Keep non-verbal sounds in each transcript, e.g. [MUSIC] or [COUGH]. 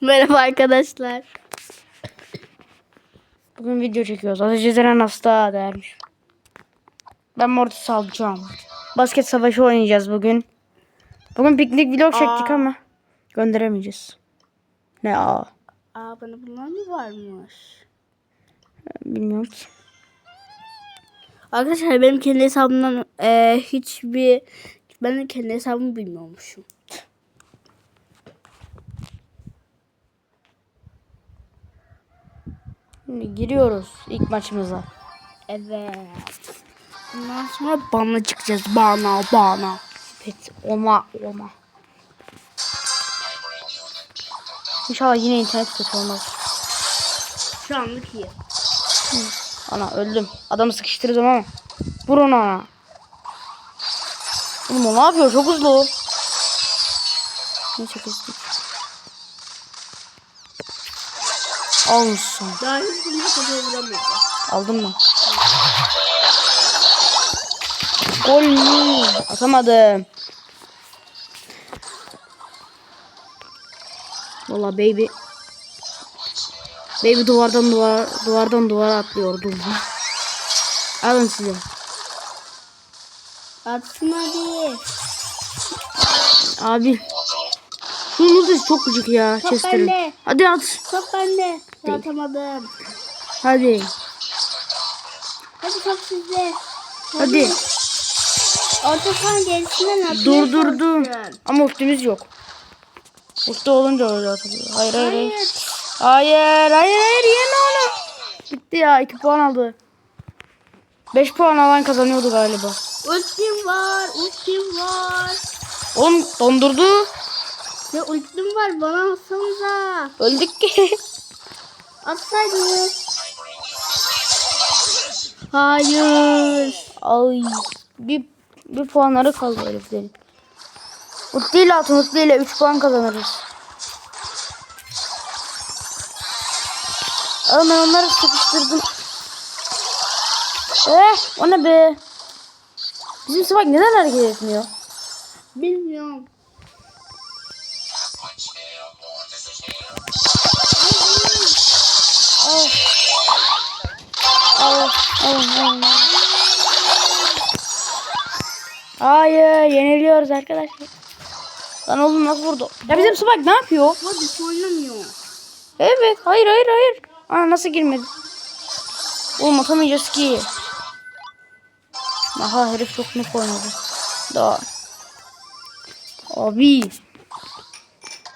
Merhaba arkadaşlar. Bugün video çekiyoruz. Ateş eden hasta dermiş. Ben Mortis alacağım. Basket savaşı oynayacağız bugün. Bugün piknik vlog çektik Aa. ama gönderemeyeceğiz. Ne aa Aa bana bunlar mı varmış? bilmiyorum ki. Arkadaşlar benim kendi hesabımdan eee, hiçbir ben de kendi hesabımı bilmiyormuşum. Şimdi giriyoruz ilk maçımıza. Evet. Bundan sonra bana çıkacağız. Bana bana. Evet, olma olma. İnşallah yine internet kötü olmaz. Şu anlık iyi. Ana öldüm. Adamı sıkıştırdım ama. Vur onu ana. Oğlum o ne yapıyor? Çok hızlı o. Neyse kestik. Almışsın. Daha hiç bunu kafaya vuramıyorum. Aldın mı? Gol? Atamadım. Valla baby. Baby duvardan duvar duvardan duvara atlıyordu. Alın size. Atsın hadi. Abi. Şunun ultisi çok küçük ya. Top Chester'ın. bende. Hadi at. Top bende. Atamadım. Hadi. Hadi top sizde. Hadi. Orta sahanın gerisinden atmaya Durdurdum. Ama ultimiz yok. Ulti olunca öyle atılıyor. Hayır hayır hayır. Hayır. Hayır hayır hayır yeme onu. Gitti ya 2 puan aldı. 5 puan alan kazanıyordu galiba. Ultim var. Ultim var. Oğlum dondurdu. Ya ultim var. Bana atsanıza. Öldük ki. [LAUGHS] Atsaydınız. Hayır. Ay bir, bir puanları kaldı heriflerin. Mutlu ile at Mutlu ile 3 puan kazanırız. Ama ben onları sıkıştırdım. Eh o ne be? Bizim Spike neden hareket etmiyor? Bilmiyorum. Al. Al. Al. Hayır yeniliyoruz arkadaşlar. Lan oğlum nasıl vurdu? Ya bizim Spike ne yapıyor? Hadi oynamıyor. Evet. Hayır hayır hayır. Aa nasıl girmedi? Oğlum atamayacağız ki. Aha herif çok net oynadı. Daha. Abi.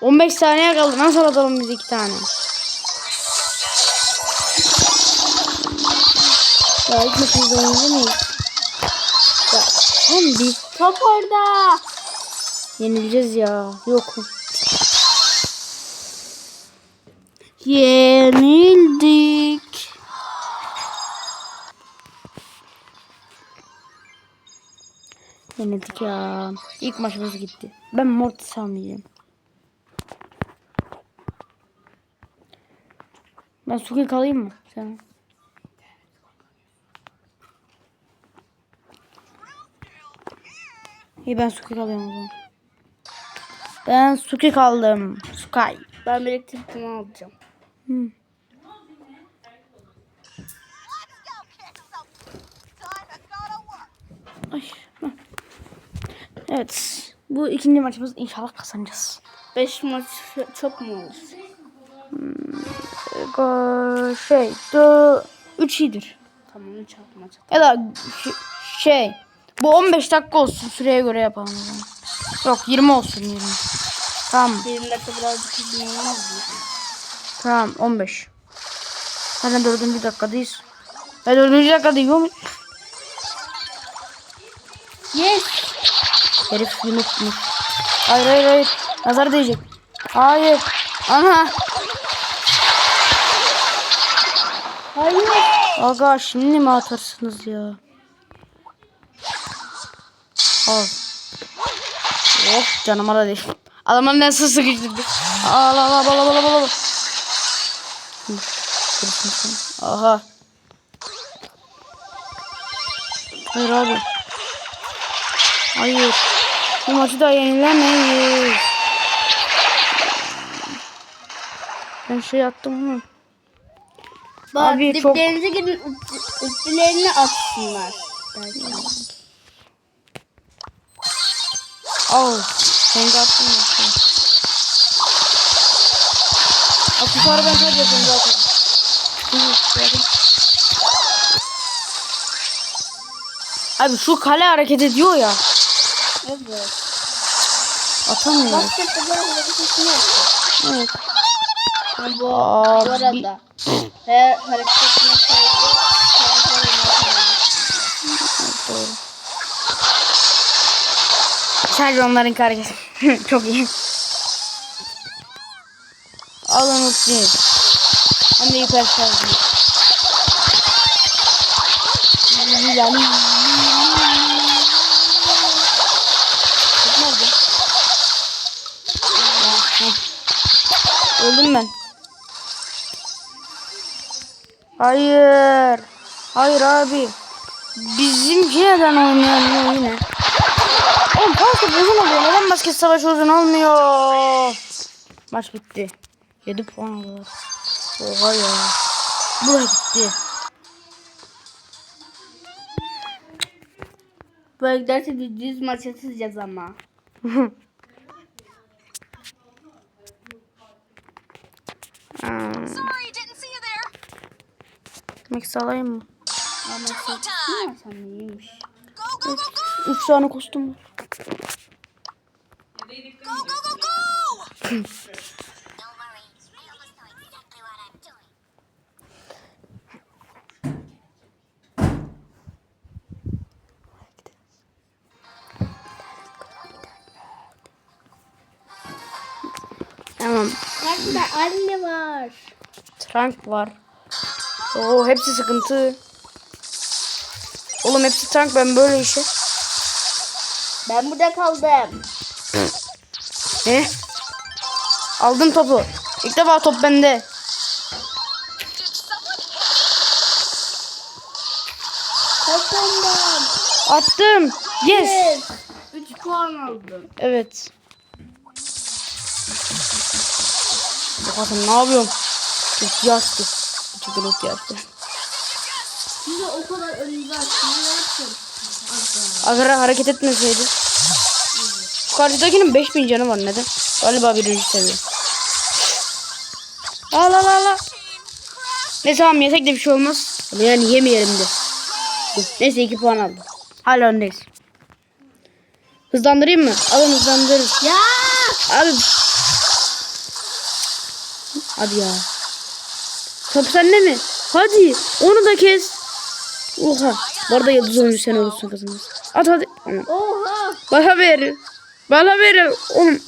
15 saniye kaldı. Nasıl atalım biz iki tane? Ya maçımızda oynayacak mıyız? Ya son bir Top orada. yenileceğiz ya. Yok. Yenildik. Yenildik ya. İlk maçımız gitti. Ben Mortis almayacağım. Ben Suki kalayım mı? Sen. İyi ben Suki kalıyorum o zaman. Ben Suki kaldım. Sky. Ben elektrikini alacağım. Hı. Ay. hı. Evet. Bu ikinci maçımız inşallah kazanacağız. 5 maç çok mu olur? Go- şey, dö 3 iyidir. Tamam hiç atma maç at. Ya da şey, bu 15 dakika olsun süreye göre yapalım. Yok 20 olsun 20. Tamam, 20 dakika birazcık mı? tamam 15. Zaten dördüncü dakikadayız. Ya dördüncü dakikada yiyor? Yes. Herif yunutmuş. Hayır hayır hayır. Nazar değecek. Hayır. Ana. Hayır. Aga şimdi mi atarsınız ya? Al. Oh canıma da değil. Adamın nasıl sıkıştırdı. Al al al al al al al. Aha. Hayır abi. Hayır. Bu maçı da yenilemeyiz. Ben şey attım ama. Bak Abi çok- diplerinize gidin ultilerini atsınlar. Belki. Al. Senga attım ya. Aksesuarı ben atarım. Hı, bırakın. Abi şu kale hareket ediyor ya. Evet. Böyle yapıyor. Evet. Bu, Aa, bu arada her hareket kendisi Doğru. Sadece onların hareketi. [LAUGHS] Çok iyi. Alın ultiyi. Hem de? Ha, ha. Öldüm ben. Hayır. Hayır abi. Bizimki neden oynayamıyor yine? Oğlum fazla uzun oluyor. Neden basket savaşı uzun olmuyor? Maç bitti. 7 puan aldılar. Oha ya. Bu da gitti. Böyle giderse düz maç atacağız ama. [LAUGHS] Hmm. Max alayım mı? Ama sen iyiymiş. 3 tane kostüm var. Tamam. Karşıda anne var. Trunk var. Oo hepsi sıkıntı. Oğlum hepsi tank ben böyle işe. Ben burada kaldım. Ne? Aldım topu. İlk defa top bende. Kazandım. Attım. Yes. Evet. 3 puan aldım. Evet. Bakın ne yapıyorum? Çok yaşlı. Çok çok yaşlı. Şimdi o kadar önünde açtım. Ne yaptın? Agara hareket etmeseydi. Şu karşıdakinin 5000 canı var neden? Galiba birinci seviye. Al al al al. Neyse tamam yesek de bir şey olmaz. Ama yani yemeyelim de. Neyse 2 puan aldım. Hala öndeyiz. Hızlandırayım mı? Alın hızlandırırız. Ya! Abi. Hadi ya. Top sende mi? Hadi. Onu da kes. Oha. Bu arada yıldız oyuncu sen olursun kızımız. At hadi. Aman. Oha! Bana verin. Bana verin. Oğlum.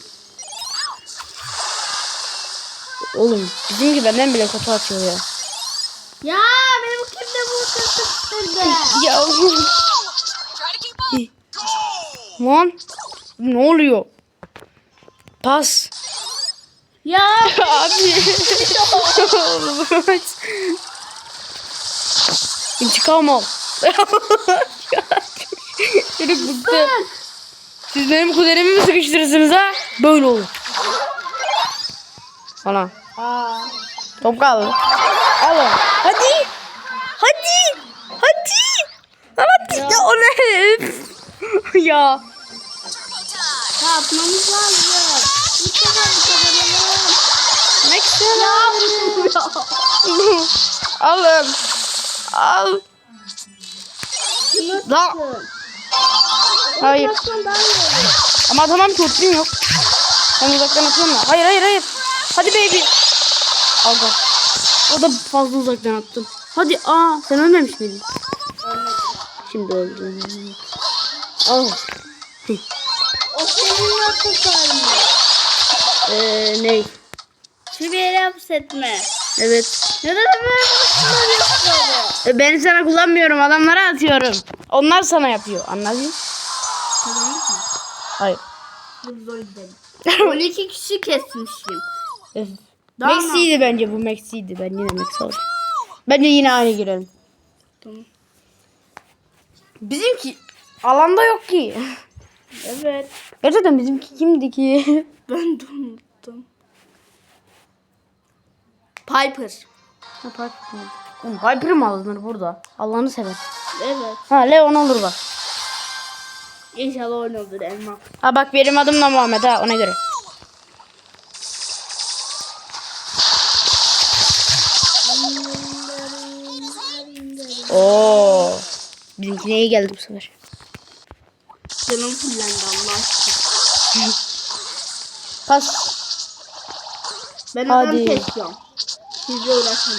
Oğlum bizimki benden bile kötü atıyor ya. Ya benim kimde bu sıkıştırdı? [LAUGHS] Ya oğlum. Lan. Ne oluyor? Pas. Ya! [LAUGHS] Abi. [LAUGHS] İntikam al. [LAUGHS] Çocuk bıktı. Siz benim kuzenimi mi sıkıştırırsınız ha? Böyle olur. Ana. Top kaldı. Alın. Hadi. Hadi. Hadi. Hadi. Ya, o ne? [LAUGHS] ya. Ne yapmamız lazım? Bir sefer kazanalım. Ne Ya! [LAUGHS] Alın. Al. Da. Hayır. Ama tamam ultim yok. Ben uzaktan atıyorum ya. Hayır hayır hayır. Hadi baby. Al bak. O da fazla uzaktan attım. Hadi aa sen ölmemiş miydin? Şimdi öldüm. Al. O senin nasıl sarmıyor? Ee, ne? Şu bir yere hapsetme. Evet. Neden böyle E, ben sana kullanmıyorum. Adamlara atıyorum. Onlar sana yapıyor. Anladın? mı? Hayır. Gidelim. 12 [LAUGHS] kişi kesmişim. Evet. Daha Maxi'ydi bence bu Maxi'ydi. Ben yine Max aldım. Bence yine aynı girelim. Tamam. Bizimki alanda yok ki. Evet. Gerçekten bizimki kimdi ki? Ben de. Piper. Ha, Piper mı? Oğlum Piper mı alınır burada? Allah'ını sever. Evet. Ha Leon olur bak. İnşallah oynuyordur elma. Ha bak benim adım da Muhammed ha ona göre. Oo. Bizimkine iyi geldi bu sefer. Canım fullendi Allah aşkına. Pas. Ben adam kesiyorum. Sizle uğraşamam.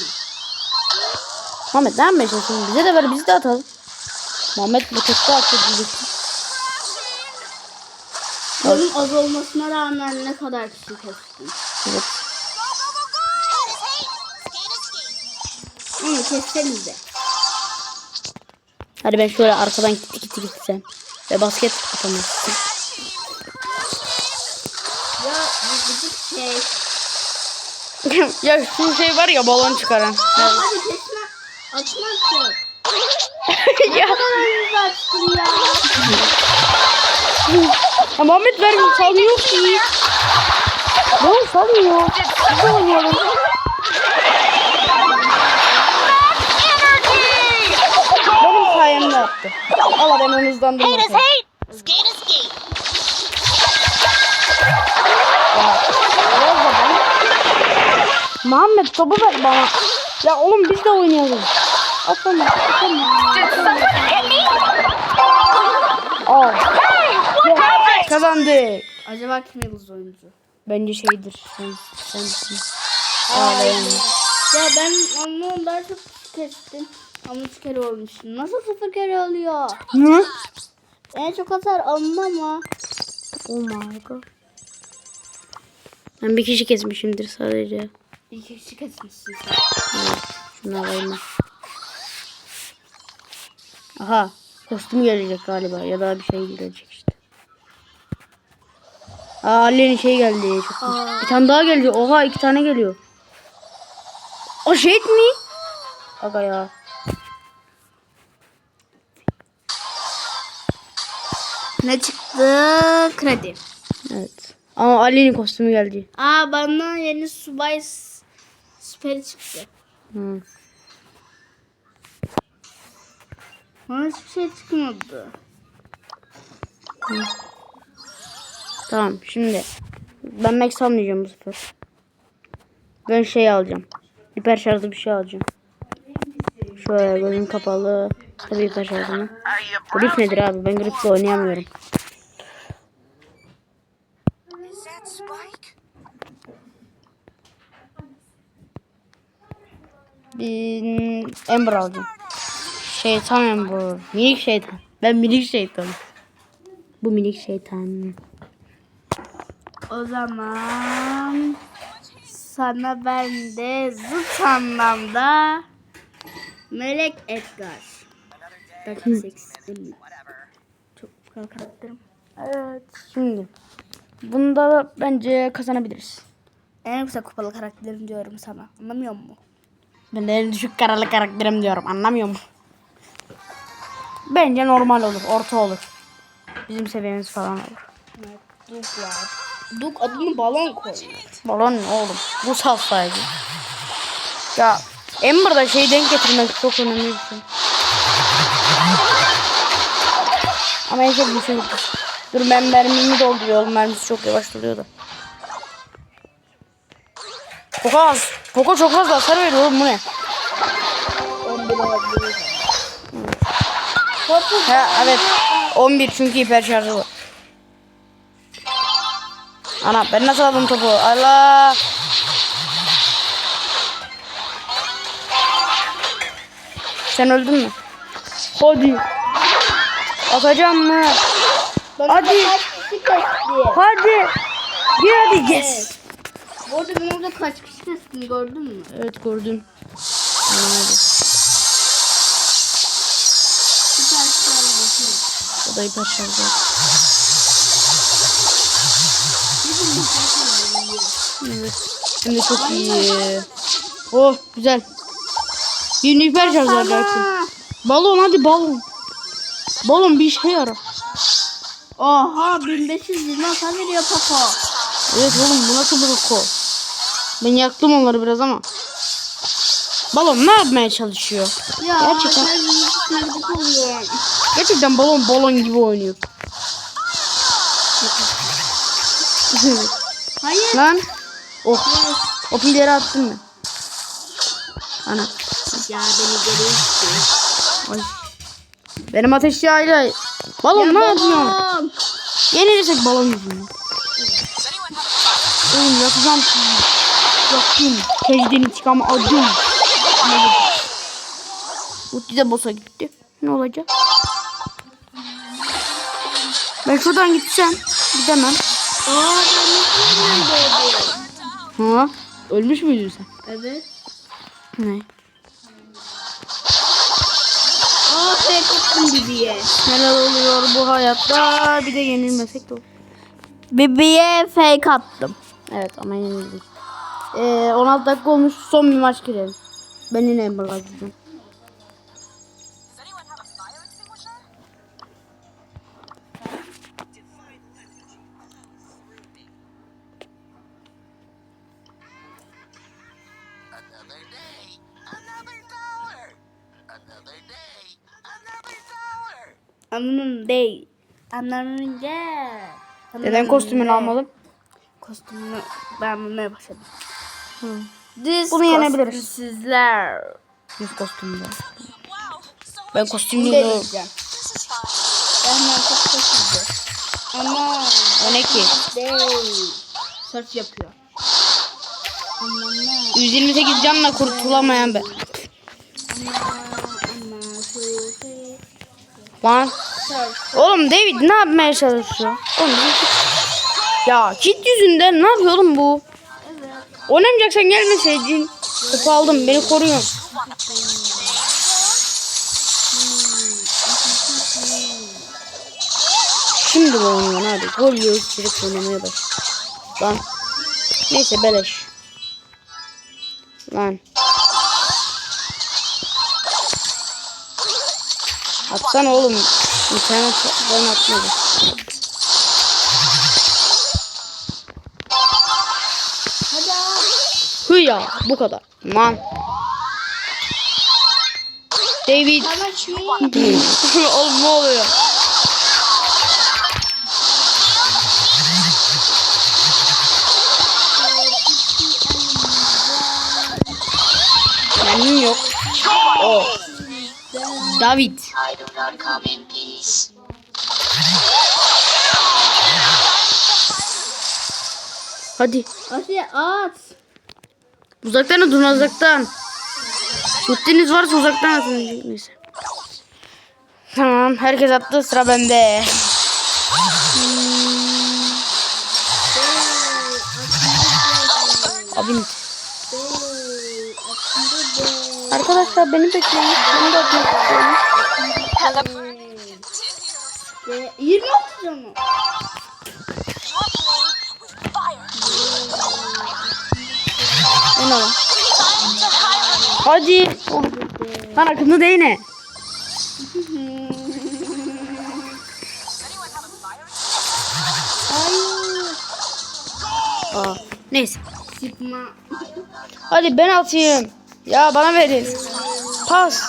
Muhammed ne yapmaya çalışıyorsun? Bize de ver biz de atalım. Muhammed bu tekte attı diyecektim. Canım az olmasına rağmen ne kadar kişi kestim. Evet. Onu kessenize. Hadi ben şöyle arkadan gitti gitti gitsem. Ve basket atamazsın. Ya bu gıcık şey. [LAUGHS] ya şu şey var ya balon çıkaran. [LAUGHS] Ya hadi kesme. Önünüzü açtım ya. ya Muhammed ver salmıyor ki. Balon salmıyor. Biz de oynayalım. Benim sayemde attı. Allah ben onu hızlandırdım. Muhammed topu ver bana. Ya oğlum biz de oynayalım. Atsana. Atsana. Aa. Ya, Kazandık. Acaba kim yıldız oyuncu? Bence şeydir. Sen, sensin. Ağlayan. Ya ben onu daha çok kestim. Ama üç kere olmuşum. Nasıl sıfır kere oluyor? Ne? En çok hasar alındı ama. Oh my god. Ben bir kişi kesmişimdir sadece. İki kişi sen. Evet. Şunu alayım ben. Aha. Kostüm gelecek galiba. Ya da bir şey gelecek işte. Aa Ali'nin şey geldi. Çok Aa. Bir tane daha geliyor. Oha iki tane geliyor. O şey mi? Aga ya. Ne çıktı? Kredi. Evet. Ama Ali'nin kostümü geldi. Aa bana yeni subay süperi çıktı. Hı. Bana hiçbir şey çıkmadı. Tamam şimdi. Ben Max almayacağım bu sefer. Ben şey alacağım. Hiper şarjlı bir şey alacağım. Şöyle gözüm kapalı. Tabii hiper şarjını. Grip nedir abi? Ben griple oynayamıyorum. Bir Ember alacağım. Şeytan Ember. Minik şeytan. Ben minik şeytan. Bu minik şeytan. O zaman sana ben de zıt anlamda Melek Edgar. Belki seksi. Çok karakterim. Evet. Şimdi. Bunda da bence kazanabiliriz. En güzel kupalı karakterim diyorum sana. Anlamıyor musun? Ben de en düşük karalı karakterim diyorum. Anlamıyor musun? Bence normal olur. Orta olur. Bizim seviyemiz falan olur. Evet, Duk adını balon koy. Balon ne oğlum? Bu salsaydı. Ya Ember'da şey denk getirmek çok önemli bir şey. Ama en çok bir şey. Dur ben mermimi dolduruyorum. Mermisi çok yavaş doluyor da. Çok az. Poco çok fazla hasar veriyor oğlum bu ne? 11 olabilir. Ha evet. 11 çünkü hiper şarjı var. Ana ben nasıl aldım topu? Allah. Sen öldün mü? Hadi. Atacağım mı? Hadi. Hadi. Bir hadi yes. Bu arada ben orada kaç kişi kestim gördün mü? Evet gördüm. Hadi. Bir tane bakayım. O da hiper şarjı. Evet. Hem de çok iyi. Oh güzel. Bir hiper şarj var belki. Balon hadi balon. Balon bir işe yarar. Oha 1520 hasar veriyor Poco. Evet oğlum bu nasıl bir koku? Ben yaktım onları biraz ama. Balon ne yapmaya çalışıyor? Ya Gerçekten. Gerçekten balon balon gibi oynuyor. Hayır. Lan. Oh. O pilleri attım ben. Ana. Ya beni geri istiyor. Ay. Benim ateş yağıyla. Balon ne yapıyorsun? Yenilirsek balon yüzünden. Oğlum yakacağım sizi. Yaktım. Tecden intikam aldım. Ulti de boss'a gitti. Ne olacak? Ben şuradan gitsem gidemem. Aa ben Ha? Ölmüş müydün sen? Evet. Ne? Aa attım Bibi'ye. Neler oluyor bu hayatta? Bir de yenilmesek de olur. Bibi'ye fake attım. Evet ama yenildik. Ee, 16 dakika olmuş. Son bir maç girelim. Ben yine Ember kazanacağım. Another day, another dollar. Another day, another dollar. Ananın değil. Ananın gel. Neden kostümünü almadım? Kostümünü ben bulmaya başladım. Hı. This Bunu yenebiliriz. Sizler. Yüz kostümü de. Wow, so Ben is fun. Ben çok kötüydü. Ama O ne ki? değil. Surf yapıyor. Ama ne? 128 canla kurtulamayan ben. Lan. Oğlum David ne yapmaya çalışıyor? Oğlum ya kit yüzünden ne yapıyor oğlum bu? Oynamayacaksan gelmeseydin. Topu aldım beni koruyor. Şimdi oynuyor hadi. Gol yiyoruz direkt oynamaya baş. Lan. Neyse beleş. Lan. Atsana oğlum. İnternet ben atmadım. Hı ya bu kadar. Lan. David. [LAUGHS] Oğlum ne oluyor? Benim yok. O. David. Hadi. Hadi at. Uzaktan atın uzaktan. Gittiğiniz varsa uzaktan atın. Neyse. Tamam herkes attı sıra bende. Abim. Arkadaşlar beni bekleyin. Ben de atmak istiyorum. Ve 20 atacağım mı? Ben alın. Hadi. Lan akımda değil ne? Aa, neyse. Sıkma. Hadi ben atayım. Ya bana verin. Pas.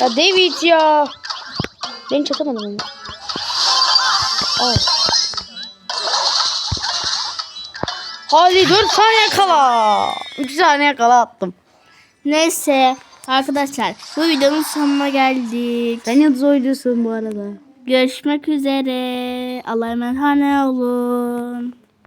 Ya David ya. Ben çatamadım onu. Al. Hadi 4 saniye kala. 3 saniye kala attım. Neyse arkadaşlar bu videonun sonuna geldik. Sen yıldız oynuyorsun bu arada. Görüşmek üzere. Allah'a emanet olun.